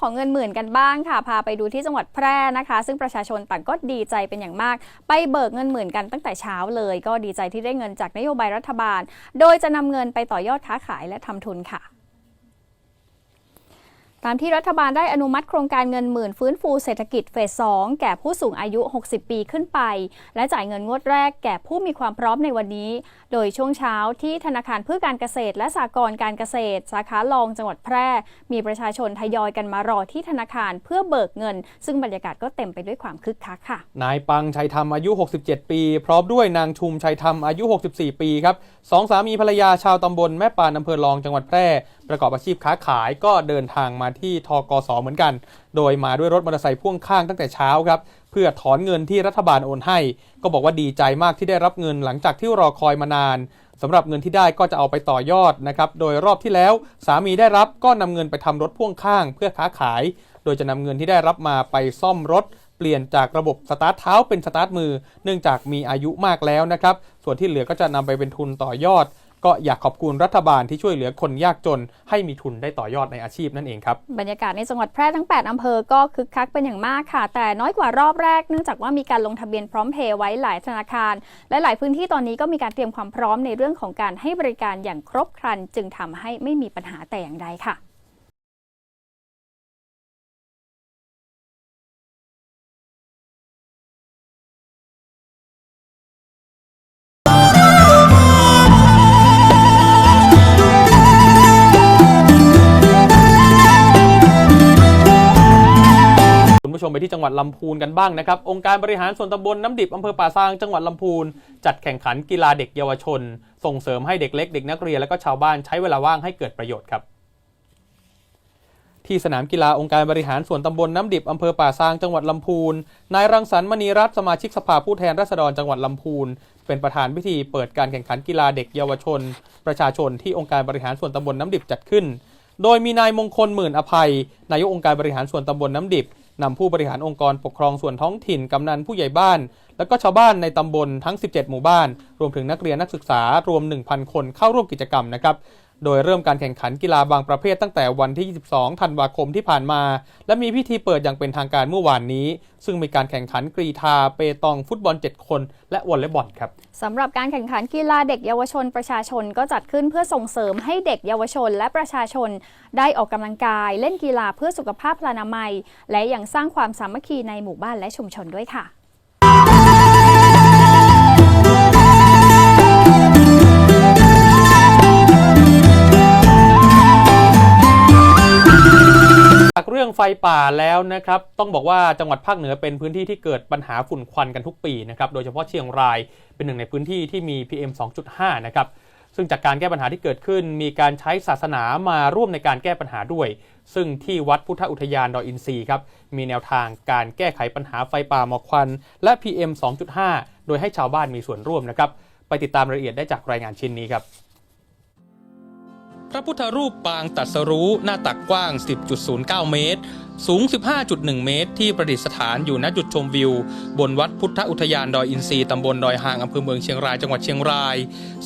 ของเงินหมื่นกันบ้างค่ะ พาไปดูที่จังหวัดแพร่นะคะ ซึ่งประชาชนต่างก็ดีใจเป็นอย่างมาก ไปเบิกเงินหมื่นกันตั้งแต่เช้าเลย ก็ดีใจที่ได้เงินจากนโยบายรัฐบาล โดยจะนำเงินไปต่อยอดค้าขายและทำทุนค่ะ ตามที่รัฐบาลได้อนุมัติโครงการเงินหมื่นฟื้นฟูเศรษฐกิจเฟส 2 แก่ผู้สูงอายุ 60 ปีขึ้นไป และจ่ายเงินงวดแรกแก่ผู้มีความพร้อมในวันนี้ โดยช่วงเช้าที่ธนาคารเพื่อการเกษตร และสหกรณ์การเกษตร สาขาลองจังหวัดแพร่ มีประชาชนทยอยกันมารอที่ธนาคารเพื่อเบิกเงิน ซึ่งบรรยากาศก็เต็มไปด้วยความคึกคักค่ะ นายปังชัยธรรมอายุ 67 ปี พร้อมด้วยนางชุมชัยธรรมอายุ 64 ปีครับสองสามีภรรยาชาวตำบลแม่ปานอำเภอลองจังหวัดแพร่ ประกอบอาชีพค้าขายก็เดินทางมาที่ทกสเหมือนกัน โดยมาด้วยรถมอเตอร์ไซค์พ่วงข้างตั้งแต่เช้าครับ เพื่อถอนเงินที่รัฐบาลโอนให้ ก็บอกว่าดีใจมากที่ได้รับเงินหลังจากที่รอคอยมานานสำหรับเงินที่ได้ก็จะเอาไปต่อยอดนะครับ โดยรอบที่แล้วสามีได้รับก็นำเงินไปทำรถพ่วงข้าง เพื่อค้าขาย โดยจะนำเงินที่ได้รับมาไปซ่อมรถ เปลี่ยนจากระบบสตาร์ทเท้าเป็นสตาร์ทมือ เนื่องจากมีอายุมากแล้วนะครับ ส่วนที่เหลือก็จะนำไปเป็นทุนต่อยอด ก็อยากขอบคุณรัฐบาลที่ช่วยเหลือคนยากจน ให้มีทุนได้ต่อยอดในอาชีพนั่นเองครับ บรรยากาศในจังหวัดแพร่ทั้ง 8อำเภอก็คึกคักเป็นอย่างมากค่ะ แต่น้อยกว่ารอบแรกเนื่องจากว่ามีการลงทะเบียนพร้อมเพย์ไว้หลายธนาคาร และหลายพื้นที่ตอนนี้ก็มีการเตรียมความพร้อมในเรื่องของการให้บริการอย่างครบครัน จึงทำให้ไม่มีปัญหาแต่อย่างใดค่ะ ผู้ชมไปที่จังหวัดลำพูนกันบ้างนะครับ องค์การบริหารส่วนตำบลน้ำดิบอำเภอป่าซางจังหวัดลำพูน จัดแข่งขันกีฬาเด็กเยาวชน ส่งเสริมให้เด็กเล็กเด็กนักเรียนและก็ชาวบ้านใช้เวลาว่างให้เกิดประโยชน์ครับที่สนามกีฬาองค์การบริหารส่วนตำบลน้ำดิบอำเภอป่าซางจังหวัดลำพูน นายรังสรรค์มณีรัตน์สมาชิกสภาผู้แทนราษฎรจังหวัดลำพูน เป็นประธานพิธีเปิดการแข่งขันกีฬาเด็กเยาวชน ประชาชนที่องค์การบริหารส่วนตำบลน้ำดิบจัดขึ้น โดยมีนายมงคลหมื่นอภัย นายกองค์การบริหารส่วนตำบลน้ำดิบ นำผู้บริหารองค์กรปกครองส่วนท้องถิ่นกำนันผู้ใหญ่บ้าน และก็ชาวบ้านในตำบลทั้ง 17 หมู่บ้าน รวมถึงนักเรียนนักศึกษารวม 1,000 คนเข้าร่วมกิจกรรมนะครับ โดยเริ่มการแข่งขันกีฬาบางประเภทตั้งแต่วันที่ 22 ธันวาคมที่ผ่านมา และมีพิธีเปิดอย่างเป็นทางการเมื่อวานนี้ ซึ่งมีการแข่งขันกรีธา เปตอง ฟุตบอล 7 คน และวอลเลย์บอลครับสำหรับการแข่งขันกีฬาเด็กเยาวชนประชาชนก็จัดขึ้นเพื่อส่งเสริมให้เด็กเยาวชนและประชาชน ได้ออกกำลังกาย เล่นกีฬาเพื่อสุขภาพพลานามัย และยังสร้างความสามัคคีในหมู่บ้านและชุมชนด้วยค่ะ รื่องไฟป่าแล้วนะครับ ต้องบอกว่าจังหวัดภาคเหนือเป็นพื้นที่ที่เกิดปัญหาฝุ่นควันกันทุกปีนะครับ โดยเฉพาะเชียงรายเป็นหนึ่งในพื้นที่ที่มี PM 2.5 นะครับ ซึ่งจากการแก้ปัญหาที่เกิดขึ้น มีการใช้ศาสนามาร่วมในการแก้ปัญหาด้วย ซึ่งที่วัดพุทธอุทยานดอยอินทรีครับ มีแนวทางการแก้ไขปัญหาไฟป่าหมอกควัน และ PM 2.5 โดยให้ชาวบ้านมีส่วนร่วมนะครับ ไปติดตามรายละเอียดได้จากรายงานชิ้นนี้ครับ ระพุทธรูปปางตรัสรู้หน้าตักกว้าง 10.09 เมตร สูง 15.1 เมตร ที่ประดิษฐานอยู่ณจุดชมวิว บนวัดพุทธอุทยานดอยอินทรีย์ตำบลดอยหางอำเภอเมืองเชียงรายจังหวัดเชียงราย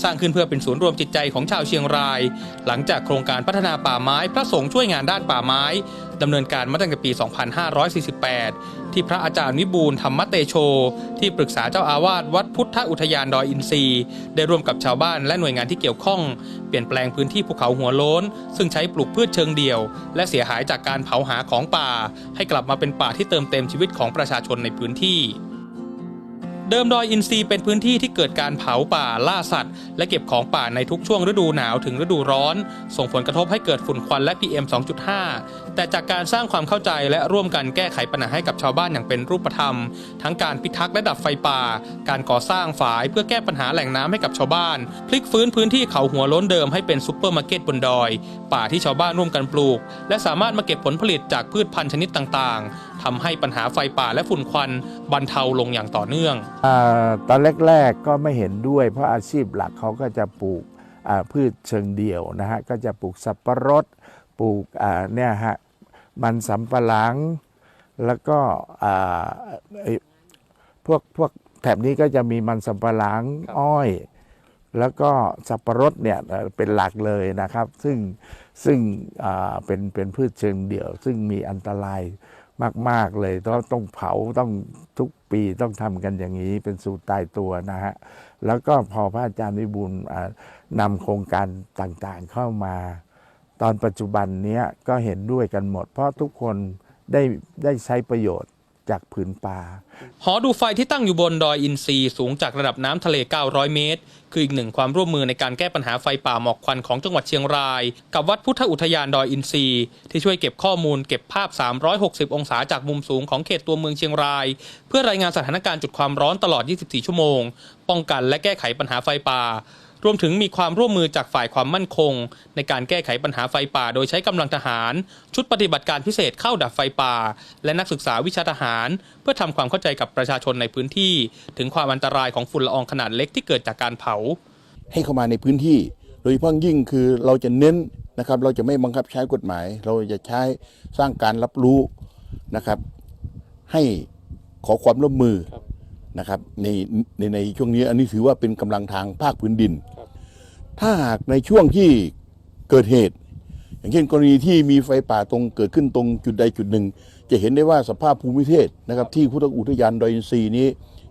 สร้างขึ้นเพื่อเป็นศูนย์รวมจิตใจของชาวเชียงราย หลังจากโครงการพัฒนาป่าไม้ พระสงฆ์ช่วยงานด้านป่าไม้ดำเนินการมาตั้งแต่ปี 2548 ที่พระอาจารย์วิบูลธรรมเตโช ที่ปรึกษาเจ้าอาวาสวัดพุทธอุทยานดอยอินทรีย์ ได้ร่วมกับชาวบ้านและหน่วยงานที่เกี่ยวข้อง เปลี่ยนแปลงพื้นที่ภูเขาหัวโล้น ซึ่งใช้ปลูกพืชเชิงเดี่ยว และเสียหายจากการเผาหาของป่า ให้กลับมาเป็นป่าที่เติมเต็มชีวิตของประชาชนในพื้นที่ เดิมดอยอินทรีย์เป็นพื้นที่ที่เกิดการเผาป่าล่าสัตว์ และเก็บของป่าในทุกช่วงฤดูหนาวถึงฤดูร้อน ส่งผลกระทบให้เกิดฝุ่นควันและ PM 2.5 แต่จากการสร้างความเข้าใจและร่วมกันแก้ไขปัญหาให้กับชาวบ้านอย่างเป็นรูปธรรม ทั้งการพิทักษ์และดับไฟป่า การก่อสร้างฝายเพื่อแก้ปัญหาแหล่งน้ำให้กับชาวบ้าน พลิกฟื้นพื้นที่เขาหัวล้นเดิมให้เป็นซุปเปอร์มาร์เก็ตบนดอย ป่าที่ชาวบ้านร่วมกันปลูก และสามารถมาเก็บผลผลิตจากพืชพันธุ์ชนิดต่างๆ ทำให้ปัญหาไฟป่าและฝุ่นควันบรรเทาลงอย่างต่อเนื่องอตอนแรกๆก็ไม่เห็นด้วย เพราะอาชีพหลักเขาก็จะปลูกพืชเชิงเดี่ยวนะฮะก็จะปลูกสับปะรดปลูกเนี่ยฮะมันสำปะหลัง แล้วก็พวกพวกแถบนี้ก็จะมีมันสำปะหลังอ้อย แล้วก็สับปะรดเนี่ยเป็นหลักเลยนะครับ ซึ่งซึ่งเป็นเป็นพืชเชิงเดี่ยว ซึ่งมีอันตราย มาก ๆ เลยต้องต้องเผาต้องทุกปีต้องทำกันอย่างนี้เป็นสูตรตายตัวนะฮะ แล้วก็พอพระอาจารย์วิบูลนำโครงการต่างๆเข้ามา ตอนปัจจุบันนี้ก็เห็นด้วยกันหมด เพราะทุกคนได้ได้ใช้ประโยชน์ จากผืนป่า หอดูไฟที่ตั้งอยู่บนดอยอินทรีสูงจากระดับน้ำทะเล 900 เมตร คืออีกหนึ่งความร่วมมือในการแก้ปัญหาไฟป่าหมอกควันของจังหวัดเชียงราย กับวัดพุทธอุทยานดอยอินทรีที่ช่วยเก็บข้อมูลเก็บภาพ 360 องศาจากมุมสูงของเขตตัวเมืองเชียงราย เพื่อรายงานสถานการณ์จุดความร้อนตลอด 24 ชั่วโมง ป้องกันและแก้ไขปัญหาไฟป่า รวมถึงมีความร่วมมือจากฝ่ายความมั่นคง ในการแก้ไขปัญหาไฟป่า โดยใช้กำลังทหาร ชุดปฏิบัติการพิเศษเข้าดับไฟป่า และนักศึกษาวิชาทหาร เพื่อทำความเข้าใจกับประชาชนในพื้นที่ ถึงความอันตรายของฝุ่นละอองขนาดเล็กที่เกิดจากการเผา ให้เข้ามาในพื้นที่ โดยเฉพาะยิ่งคือเราจะเน้นนะครับเราจะไม่บังคับใช้กฎหมาย เราจะใช้สร้างการรับรู้นะครับ ให้ขอความร่วมมือ นะครับในในในช่วงนี้อันนี้ถือว่าเป็นกำลังทางภาคพื้นดิน ถ้าหากในช่วงที่เกิดเหตุ อย่างเช่นกรณีที่มีไฟป่าตรงเกิดขึ้นตรงจุดใดจุดหนึ่ง จะเห็นได้ว่าสภาพภูมิประเทศนะครับ ที่พุทธอุทยานดอยอินทรีย์นี้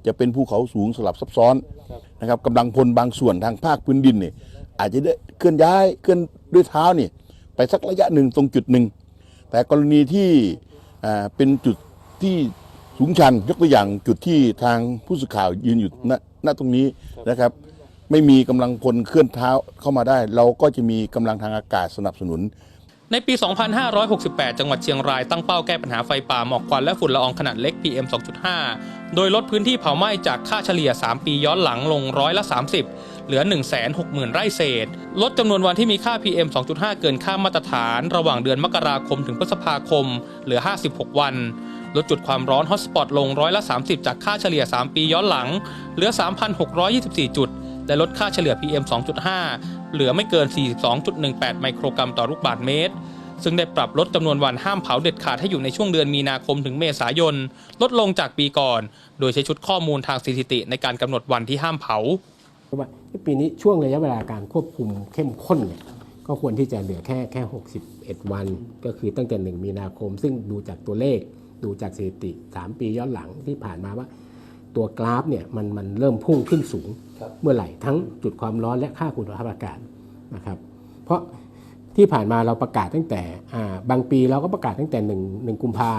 จะเป็นภูเขาสูงสลับซับซ้อนนะครับกำลังพลบางส่วนทางภาคพื้นดินเนี่ยอาจจะได้เคลื่อนย้ายเคลื่อนด้วยเท้าเนี่ยไปสักระยะหนึ่งตรงจุดหนึ่งแต่กรณีที่อ่าเป็นจุดที่ สูงชันยกตัวอย่างจุดที่ทางผู้สื่อข่าวยืนอยู่ณณตรงนี้นะครับ ไม่มีกำลังพลเคลื่อนเท้าเข้ามาได้ เราก็จะมีกำลังทางอากาศสนับสนุน ในปี 2568 จังหวัดเชียงรายตั้งเป้าแก้ปัญหาไฟป่าหมอกควันและฝุ่นละอองขนาดเล็ก PM 2.5 โดยลดพื้นที่เผาไหม้จากค่าเฉลี่ย 3 ปีย้อนหลังลงร้อยละ 30 เหลือ 160,000 ไร่เศษ ลดจำนวนวันที่มีค่า PM 2.5 เกินค่ามาตรฐาน ระหว่างเดือนมกราคมถึงพฤษภาคม เหลือ 56 วัน ลดจุดความร้อนฮอตสปอตลงร้อยละ 30 จากค่าเฉลี่ย 3 ปีย้อนหลัง เหลือ 3,624 จุด และลดค่าเฉลี่ย PM 2.5 เหลือไม่เกิน 42.18 ไมโครกรัมต่อลูกบาศก์เมตร ซึ่งได้ปรับลดจำนวนวันห้ามเผาเด็ดขาดให้อยู่ในช่วงเดือนมีนาคมถึงเมษายน ลดลงจากปีก่อน โดยใช้ชุดข้อมูลทางสถิติในการกำหนดวันที่ห้ามเผาว่าปีนี้ช่วงระยะเวลาการควบคุมเข้มข้นเนี่ยก็ควรที่จะเหลือแค่แค่ 61 วัน ก็คือตั้งแต่ 1 มีนาคม ซึ่งดูจากตัวเลข ดูจากสถิติ 3 ปีย้อนหลังที่ผ่านมาว่า ตัวกราฟเนี่ยมันมันเริ่มพุ่งขึ้นสูง เมื่อไหร่ทั้งจุดความร้อนและค่าคุณภาพอากาศนะครับ เพราะที่ผ่านมาเราประกาศตั้งแต่อ่าบางปีเราก็ประกาศตั้งแต่1 1กุมภา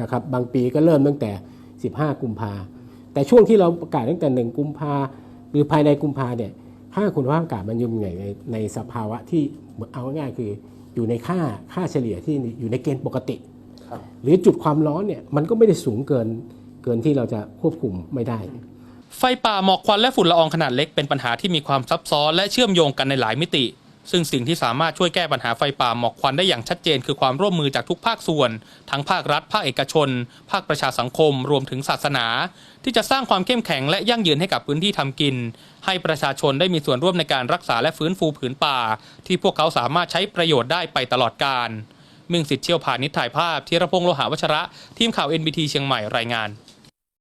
นะครับบางปีก็เริ่มตั้งแต่ 15 กุมภาแต่ช่วงที่เราประกาศตั้งแต่ 1 กุมภาหรือภายในกุมภาเนี่ยค่าคุณภาพอากาศมันอยู่ในในในสภาวะที่เอาง่ายๆคืออยู่ในค่าค่าเฉลี่ยที่อยู่ในเกณฑ์ปกติ หรือจุดความร้อนเนี่ยมันก็ไม่ได้สูงเกินเกินที่เราจะควบคุมไม่ได้ ไฟป่าหมอกควันและฝุ่นละอองขนาดเล็กเป็นปัญหาที่มีความซับซ้อนและเชื่อมโยงกันในหลายมิติ ซึ่งสิ่งที่สามารถช่วยแก้ปัญหาไฟป่าหมอกควันได้อย่างชัดเจน คือความร่วมมือจากทุกภาคส่วน ทั้งภาครัฐ ภาคเอกชน ภาคประชาสังคม รวมถึงศาสนา ที่จะสร้างความเข้มแข็งและยั่งยืนให้กับพื้นที่ทำกิน ให้ประชาชนได้มีส่วนร่วมในการรักษาและฟื้นฟูผืนป่า ที่พวกเขาสามารถใช้ประโยชน์ได้ไปตลอดกาล มิ่งสิทธิ์เชี่ยวพานิชถ่ายภาพธีรพงษ์โลหะวัชระ ทีมข่าว NBT เชียงใหม่รายงาน